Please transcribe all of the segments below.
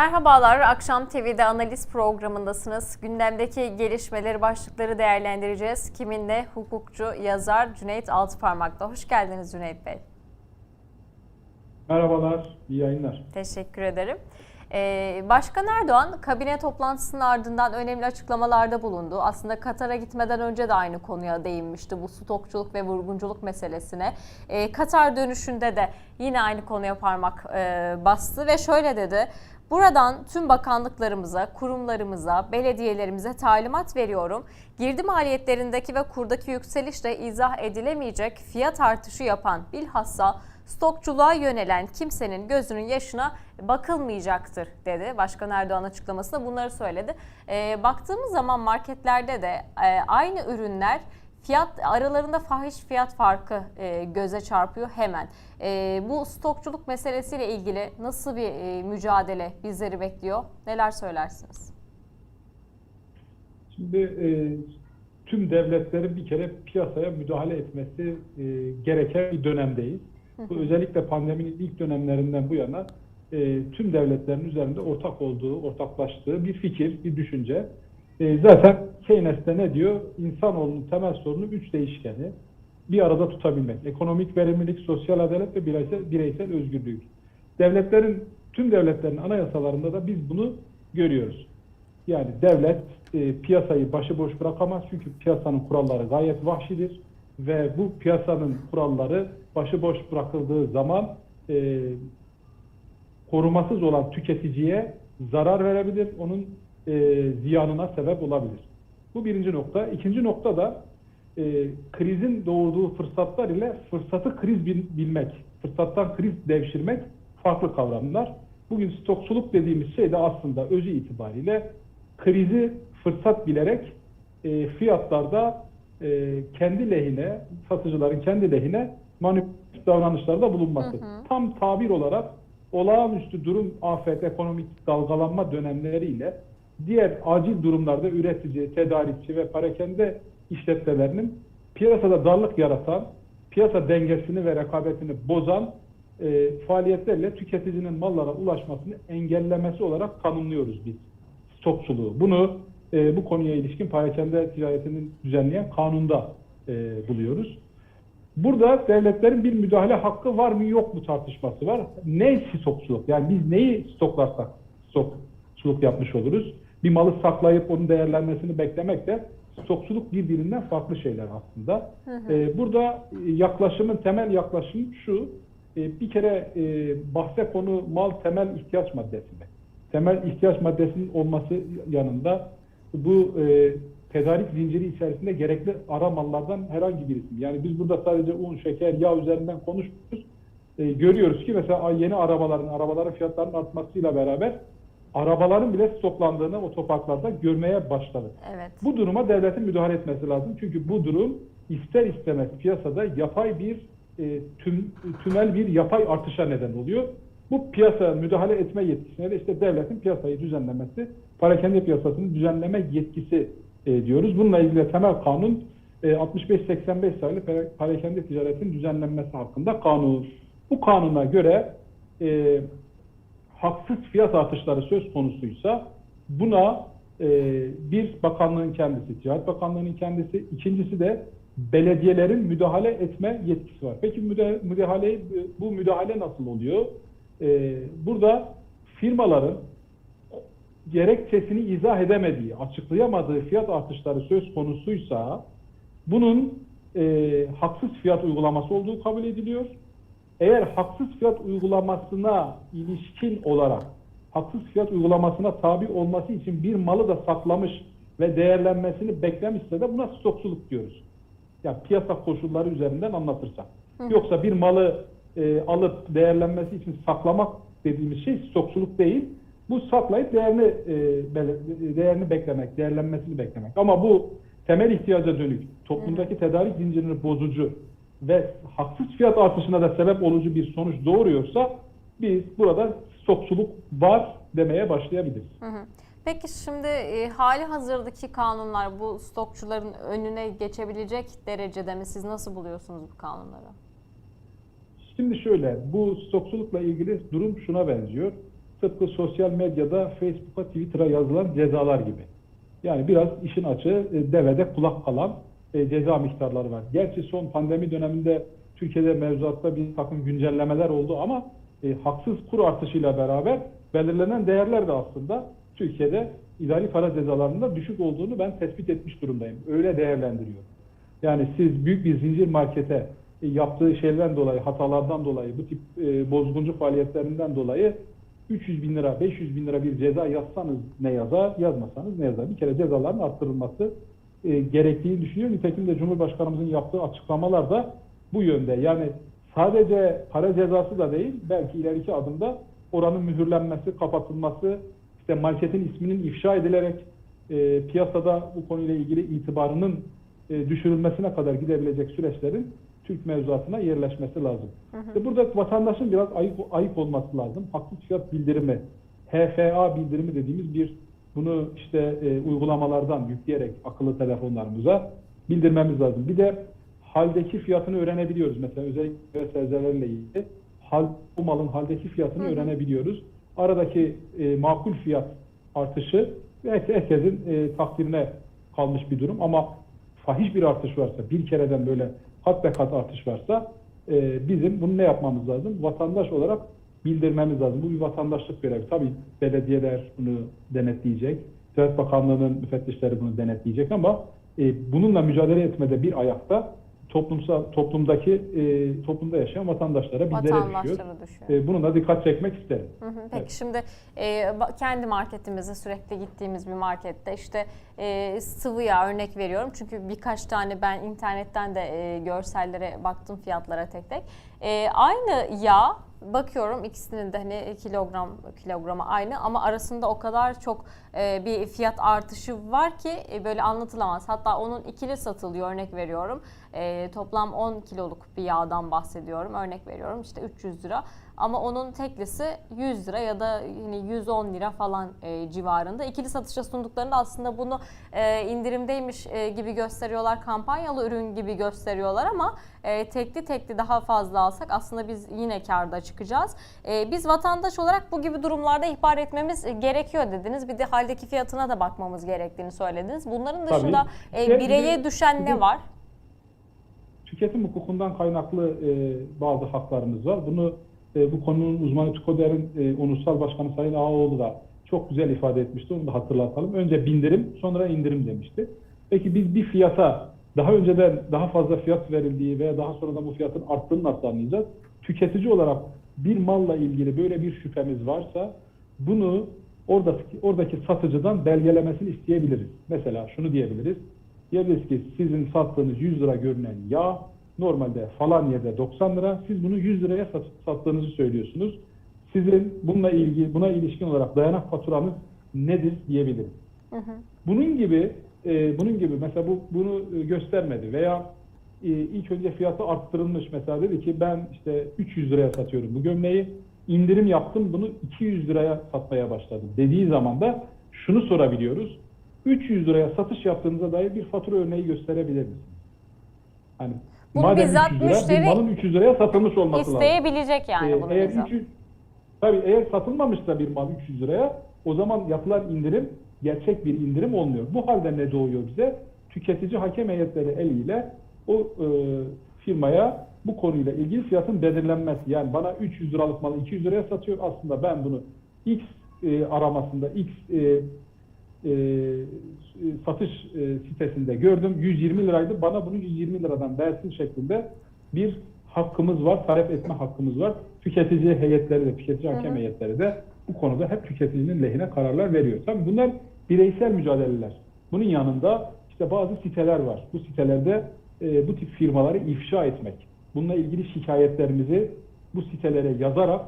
Merhabalar, Akşam TV'de analiz programındasınız. Gündemdeki gelişmeleri, başlıkları değerlendireceğiz. Kiminle? Hukukçu, yazar Cüneyt Altıparmak'ta. Hoş geldiniz Cüneyt Bey. Merhabalar, iyi yayınlar. Teşekkür ederim. Ee, Başkan Erdoğan kabine toplantısının ardından önemli açıklamalarda bulundu. Aslında Katar'a gitmeden önce de aynı konuya değinmişti bu stokçuluk ve vurgunculuk meselesine. Ee, Katar dönüşünde de yine aynı konuya parmak e, bastı ve şöyle dedi. Buradan tüm bakanlıklarımıza, kurumlarımıza, belediyelerimize talimat veriyorum. Girdi maliyetlerindeki ve kurdaki yükselişle izah edilemeyecek fiyat artışı yapan bilhassa stokçuluğa yönelen kimsenin gözünün yaşına bakılmayacaktır dedi. Başkan Erdoğan açıklamasında bunları söyledi. E, baktığımız zaman marketlerde de e, aynı ürünler fiyat aralarında fahiş fiyat farkı e, göze çarpıyor hemen. E, bu stokçuluk meselesiyle ilgili nasıl bir e, mücadele bizleri bekliyor? Neler söylersiniz? Şimdi e, tüm devletlerin bir kere piyasaya müdahale etmesi e, gereken bir dönemdeyiz. Bu özellikle pandeminin ilk dönemlerinden bu yana e, tüm devletlerin üzerinde ortak olduğu, ortaklaştığı bir fikir, bir düşünce. E, zaten Keynes de ne diyor? İnsanoğlunun temel sorunu üç değişkeni bir arada tutabilmek. Ekonomik verimlilik, sosyal adalet ve bireysel, bireysel özgürlük. Devletlerin, tüm devletlerin anayasalarında da biz bunu görüyoruz. Yani devlet e, piyasayı başıboş bırakamaz çünkü piyasanın kuralları gayet vahşidir ve bu piyasanın kuralları başıboş bırakıldığı zaman e, korumasız olan tüketiciye zarar verebilir, onun e, ziyanına sebep olabilir. Bu birinci nokta. İkinci nokta da e, krizin doğurduğu fırsatlar ile fırsatı kriz bil, bilmek, fırsattan kriz devşirmek farklı kavramlar. Bugün stokçuluk dediğimiz şey de aslında özü itibariyle krizi fırsat bilerek e, fiyatlarda e, kendi lehine, satıcıların kendi lehine manipülatif davranışlarda bulunması. Hı hı. Tam tabir olarak olağanüstü durum, afet, ekonomik dalgalanma dönemleriyle diğer acil durumlarda üretici, tedarikçi ve parakende işletmelerinin piyasada darlık yaratan, piyasa dengesini ve rekabetini bozan e, faaliyetlerle tüketicinin mallara ulaşmasını engellemesi olarak tanımlıyoruz biz stokçuluğu. Bunu e, bu konuya ilişkin parakende ticaretinin düzenleyen kanunda e, buluyoruz. Burada devletlerin bir müdahale hakkı var mı yok mu tartışması var. Ne stokçuluk? Yani biz neyi stoklarsak stokçuluk yapmış oluruz. Bir malı saklayıp onun değerlenmesini beklemek de stokçuluk birbirinden farklı şeyler aslında. Hı hı. Ee, burada yaklaşımın temel yaklaşım şu. e, bir kere e, bahse konu mal temel ihtiyaç maddesinde. Temel ihtiyaç maddesinin olması yanında bu e, tedarik zinciri içerisinde gerekli ara mallardan herhangi birisi. Yani biz burada sadece un, şeker, yağ üzerinden konuşmuyoruz. E, görüyoruz ki mesela yeni arabaların, arabaların fiyatlarının artmasıyla beraber arabaların bile stoklandığını otoparklarda görmeye başladık. Evet. Bu duruma devletin müdahale etmesi lazım. Çünkü bu durum ister istemez piyasada yapay bir e, tüm, tümel bir yapay artışa neden oluyor. Bu piyasa müdahale etme yetkisine de işte devletin piyasayı düzenlemesi, parakende piyasasını düzenleme yetkisi e, diyoruz. Bununla ilgili temel kanun e, 65-85 sayılı para- parakende ticaretin düzenlenmesi hakkında kanun. Bu kanuna göre e, haksız fiyat artışları söz konusuysa buna e, bir bakanlığın kendisi, Ticaret Bakanlığı'nın kendisi, ikincisi de belediyelerin müdahale etme yetkisi var. Peki müda- müdahale bu müdahale nasıl oluyor? E, burada firmaların gerekçesini izah edemediği, açıklayamadığı fiyat artışları söz konusuysa bunun e, haksız fiyat uygulaması olduğu kabul ediliyor. Eğer haksız fiyat uygulamasına ilişkin olarak haksız fiyat uygulamasına tabi olması için bir malı da saklamış ve değerlenmesini beklemişse de buna stokçuluk diyoruz. Yani piyasa koşulları üzerinden anlatırsak. Yoksa bir malı e, alıp değerlenmesi için saklamak dediğimiz şey stokçuluk değil. Bu saklayıp değerini e, değerini beklemek, değerlenmesini beklemek. Ama bu temel ihtiyaca dönük, toplumdaki tedarik zincirini bozucu ve haksız fiyat artışına da sebep olucu bir sonuç doğuruyorsa biz burada stokçuluk var demeye başlayabiliriz. Hı hı. Peki şimdi e, hali hazırdaki kanunlar bu stokçuların önüne geçebilecek derecede mi? Siz nasıl buluyorsunuz bu kanunları? Şimdi şöyle, bu stokçulukla ilgili durum şuna benziyor. tıpkı sosyal medyada Facebook'a, Twitter'a yazılan cezalar gibi. Yani biraz işin açığı e, devede kulak kalan e, ceza miktarları var. Gerçi son pandemi döneminde Türkiye'de mevzuatta bir takım güncellemeler oldu ama e, haksız kur artışıyla beraber belirlenen değerler de aslında Türkiye'de idari para cezalarında düşük olduğunu ben tespit etmiş durumdayım. Öyle değerlendiriyorum. Yani siz büyük bir zincir markete e, yaptığı şeylerden dolayı, hatalardan dolayı, bu tip e, bozguncu faaliyetlerinden dolayı 300 bin lira, 500 bin lira bir ceza yazsanız ne yazar, yazmasanız ne yazar. Bir kere cezaların arttırılması e, gerektiğini düşünüyorum. Nitekim de Cumhurbaşkanımızın yaptığı açıklamalar da bu yönde. Yani sadece para cezası da değil, belki ileriki adımda oranın mühürlenmesi, kapatılması, işte marketin isminin ifşa edilerek e, piyasada bu konuyla ilgili itibarının e, düşürülmesine kadar gidebilecek süreçlerin Türk mevzuatına yerleşmesi lazım. İşte burada vatandaşın biraz ayık, ayık olması lazım. Haklı fiyat bildirimi, HFA bildirimi dediğimiz bir bunu işte e, uygulamalardan yükleyerek akıllı telefonlarımıza bildirmemiz lazım. Bir de haldeki fiyatını öğrenebiliyoruz. Mesela özellikle sebzelerle ilgili hal, bu malın haldeki fiyatını öğrenebiliyoruz. Aradaki e, makul fiyat artışı belki herkesin e, takdirine kalmış bir durum ama fahiş bir artış varsa, bir kereden böyle kat be kat artış varsa e, bizim bunu ne yapmamız lazım? Vatandaş olarak bildirmemiz lazım. Bu bir vatandaşlık görevi. Tabii belediyeler bunu denetleyecek. Ticaret Bakanlığı'nın müfettişleri bunu denetleyecek ama e, bununla mücadele etmede bir ayakta toplumsal toplumdaki e, toplumda yaşayan vatandaşlara bizlere düşüyor. Düşüyor. E, bununla dikkat çekmek isterim. Hı hı. Peki Evet. şimdi e, kendi marketimizde sürekli gittiğimiz bir markette işte e, sıvı yağ örnek veriyorum. Çünkü birkaç tane ben internetten de e, görsellere baktım fiyatlara tek tek. E, aynı yağ bakıyorum ikisinin de hani kilogram kilograma aynı ama arasında o kadar çok e, bir fiyat artışı var ki e, böyle anlatılamaz. Hatta onun ikili satılıyor örnek veriyorum. E, toplam 10 kiloluk bir yağdan bahsediyorum örnek veriyorum işte 300 lira. Ama onun teklisi 100 lira ya da hani 110 lira falan e, civarında. İkili satışa sunduklarında aslında bunu e, indirimdeymiş e, gibi gösteriyorlar, kampanyalı ürün gibi gösteriyorlar ama e, tekli tekli daha fazla alsak aslında biz yine karda çıkacağız. E, biz vatandaş olarak bu gibi durumlarda ihbar etmemiz e, gerekiyor dediniz. Bir de haldeki fiyatına da bakmamız gerektiğini söylediniz. Bunların Tabii. dışında e, bireye düşen ne var? tüketim hukukundan kaynaklı e, bazı haklarımız var. Bunu e, bu konunun uzmanı TÜKODER'in e, onursal başkanı Sayın Ağaoğlu da çok güzel ifade etmişti. Onu da hatırlatalım. Önce bindirim, sonra indirim demişti. Peki biz bir fiyata daha önceden daha fazla fiyat verildiği veya daha sonradan bu fiyatın arttığını nasıl anlayacağız? Tüketici olarak bir malla ilgili böyle bir şüphemiz varsa bunu oradaki, oradaki satıcıdan belgelemesini isteyebiliriz. Mesela şunu diyebiliriz. Diyebiliriz ki sizin sattığınız 100 lira görünen yağ normalde falan yerde 90 lira. Siz bunu 100 liraya sat- sattığınızı söylüyorsunuz. Sizin bununla ilgili buna ilişkin olarak dayanak faturanız nedir diyebiliriz. Bunun gibi e, bunun gibi mesela bu bunu e, göstermedi veya e, ilk önce fiyatı arttırılmış mesela dedi ki ben işte 300 liraya satıyorum bu gömleği indirim yaptım bunu 200 liraya satmaya başladım dediği zaman da şunu sorabiliyoruz 300 liraya satış yaptığınıza dair bir fatura örneği gösterebilir misiniz? Hani Bunu madem bizzat 300 lira, müşteri malın 300 liraya satılmış olması lazım. İsteyebilecek yani Ee, bunu eğer bizzat. 300 tabii eğer satılmamışsa bir mal 300 liraya o zaman yapılan indirim gerçek bir indirim olmuyor. Bu halde ne doğuyor bize? Tüketici hakem heyetleri eliyle o e, firmaya bu konuyla ilgili fiyatın belirlenmesi. Yani bana 300 liralık malı 200 liraya satıyor. Aslında ben bunu X e, aramasında X e, satış e, sitesinde gördüm. 120 liraydı. Bana bunu 120 liradan versin şeklinde bir hakkımız var. Talep etme hakkımız var. Tüketici heyetleri de, tüketici hakem heyetleri de bu konuda hep tüketicinin lehine kararlar veriyor. Tabii bunlar bireysel mücadeleler. Bunun yanında işte bazı siteler var. Bu sitelerde e, bu tip firmaları ifşa etmek. Bununla ilgili şikayetlerimizi bu sitelere yazarak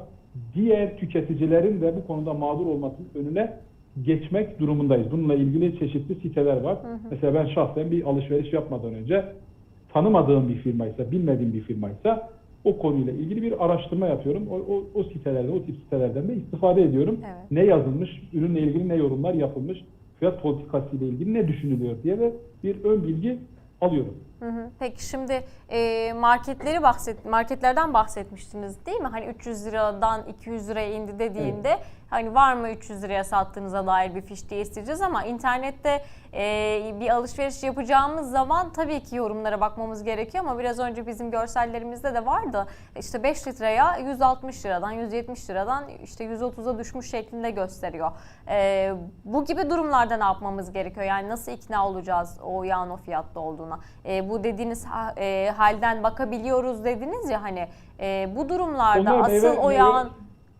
diğer tüketicilerin de bu konuda mağdur olmasının önüne geçmek durumundayız. Bununla ilgili çeşitli siteler var. Mesela ben şahsen bir alışveriş yapmadan önce tanımadığım bir firmaysa, bilmediğim bir firmaysa o konuyla ilgili bir araştırma yapıyorum. O, o, o sitelerde, o tip sitelerden de istifade ediyorum. Evet. Ne yazılmış, ürünle ilgili ne yorumlar yapılmış, fiyat politikası ile ilgili ne düşünülüyor diye de bir ön bilgi alıyorum. Hı hı. Peki şimdi e, marketleri bahset marketlerden bahsetmiştiniz değil mi? Hani 300 liradan 200 liraya indi dediğinde hani var mı 300 liraya sattığınıza dair bir fiş diye isteyeceğiz ama internette e, bir alışveriş yapacağımız zaman tabii ki yorumlara bakmamız gerekiyor ama biraz önce bizim görsellerimizde de vardı. İşte 5 litreye 160 liradan 170 liradan işte 130'a düşmüş şeklinde gösteriyor. E, bu gibi durumlarda ne yapmamız gerekiyor? Yani nasıl ikna olacağız o yağın o fiyatta olduğuna? E, bu dediğiniz ha- e, halden bakabiliyoruz dediniz ya hani e, bu durumlarda Onlar asıl o yağın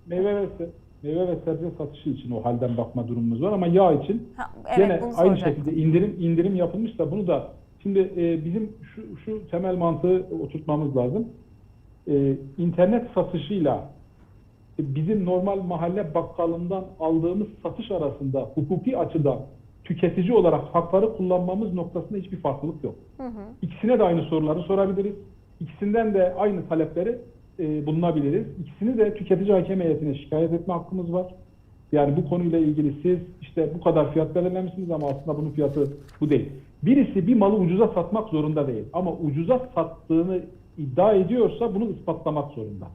meyve ve, se- meyve ve sebze satışı için o halden bakma durumumuz var ama yağ için Ha, evet, Gene aynı soracaktım. şekilde indirim indirim yapılmışsa bunu da şimdi e, bizim şu, şu temel mantığı oturtmamız lazım. E, internet satışıyla e, bizim normal mahalle bakkalından aldığımız satış arasında hukuki açıdan tüketici olarak hakları kullanmamız noktasında hiçbir farklılık yok. İkisine de aynı soruları sorabiliriz. İkisinden de aynı talepleri e, bulunabiliriz. İkisini de tüketici hakem heyetine şikayet etme hakkımız var. Yani bu konuyla ilgili siz işte bu kadar fiyat belirlemişsiniz ama aslında bunun fiyatı bu değil. Birisi bir malı ucuza satmak zorunda değil. Ama ucuza sattığını iddia ediyorsa bunu ispatlamak zorunda.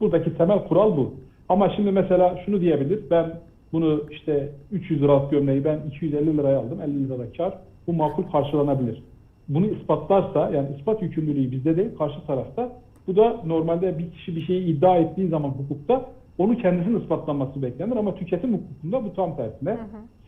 Buradaki temel kural bu. Ama şimdi mesela şunu diyebilir. Ben bunu işte 300 liralık gömleği ben 250 liraya aldım. 50 lirada kar. Bu makul karşılanabilir. Bunu ispatlarsa yani ispat yükümlülüğü bizde değil karşı tarafta. Bu da normalde bir kişi bir şeyi iddia ettiği zaman hukukta onu kendisinin ispatlanması beklenir ama tüketim hukukunda bu tam tersine.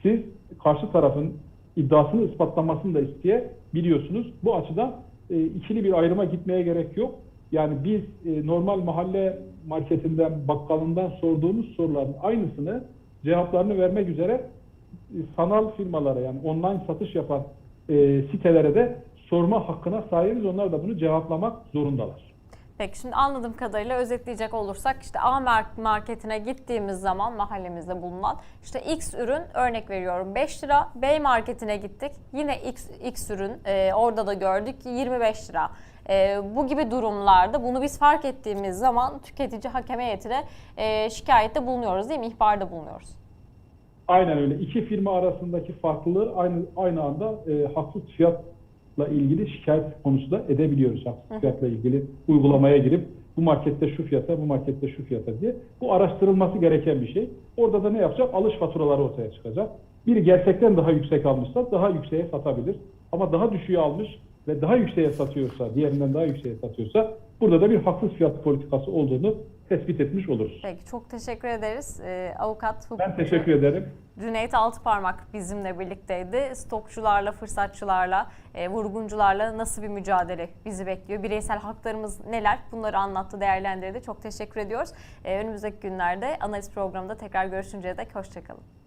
Siz karşı tarafın iddiasını ispatlamasını da isteyebiliyorsunuz. Bu açıdan e, ikili bir ayrıma gitmeye gerek yok. Yani biz e, normal mahalle marketinden, bakkalından sorduğumuz soruların aynısını cevaplarını vermek üzere e, sanal firmalara yani online satış yapan e, sitelere de sorma hakkına sahibiz. Onlar da bunu cevaplamak zorundalar. Peki şimdi anladığım kadarıyla özetleyecek olursak işte A mar- marketine gittiğimiz zaman mahallemizde bulunan işte X ürün örnek veriyorum 5 lira. B marketine gittik yine X, X ürün e, orada da gördük ki 25 lira. E, bu gibi durumlarda bunu biz fark ettiğimiz zaman tüketici hakem heyetine e, şikayette bulunuyoruz değil mi? İhbarda bulunuyoruz. Aynen öyle. İki firma arasındaki farklılığı aynı aynı anda e, haksız fiyatla ilgili şikayet konusu da edebiliyoruz. Haksız fiyatla ilgili uygulamaya girip bu markette şu fiyata, bu markette şu fiyata diye. Bu araştırılması gereken bir şey. Orada da ne yapacak? Alış faturaları ortaya çıkacak. Biri gerçekten daha yüksek almışsa daha yükseğe satabilir. Ama daha düşüğe almış ve daha yükseğe satıyorsa, diğerinden daha yükseğe satıyorsa burada da bir haksız fiyat politikası olduğunu tespit etmiş oluruz. Peki çok teşekkür ederiz. E, avukat, hukukçu. Ben teşekkür ederim. Cüneyt Altıparmak bizimle birlikteydi. Stokçularla, fırsatçılarla, e, vurguncularla nasıl bir mücadele bizi bekliyor? Bireysel haklarımız neler? Bunları anlattı, değerlendirdi. Çok teşekkür ediyoruz. E, önümüzdeki günlerde analiz programında tekrar görüşünceye dek hoşçakalın.